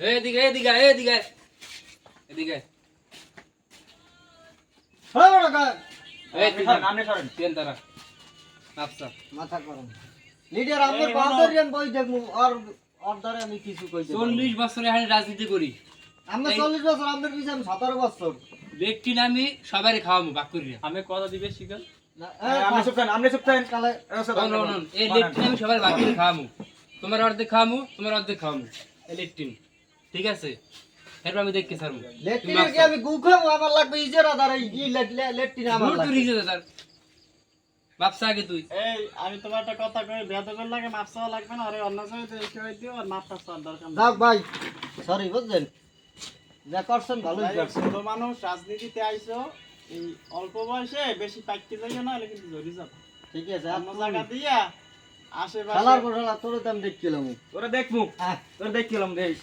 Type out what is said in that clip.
এদিকে এদিকে এদিকে এদিকে চল্লিশ বছরে রাজনীতি করি। আমরা চল্লিশ বছর আমাদের পিছনে আমি সতেরো বছর। ব্যক্তি নামি সবাই খাওয়াবো বাক করি আমি কথা দিবে শিকার না, হ্যাঁ, তোমার অর্ধেক খাওয়ামু তোমার অর্ধেক খাওয়ামু এই লেট্রিন। ঠিক আছে? এরপর আমি দেখতে সারমু লেট্রিনে কি আমি গু আমার লাগবে ইজেরা দ্বারা ই লেট্রিন আমার লাগবে। স্যার বাপসা আগে তুই। এই আমি তোমার একটা কথা কই বেদকের লাগে মাপ চাওয়া লাগবে না আরে অন্য জায়গায় কই দিও আর মাপটা চাওয়ার দরকার যাক ভাই সরি বুঝলেন? যা করছেন ভালোই করছেন ছোট মানুষ রাজনীতিতে আইছো এই অল্প বয়সে বেশি পাইতে যাইও না কিন্তু জড়ি যাবে। ঠিক আছে আর জায়গা দিয়া আশেপাশে খেলার পর খেলা তোর দাম দেখছিলাম। তোরা দেখমু। তোরা দেখছিলাম দেখ।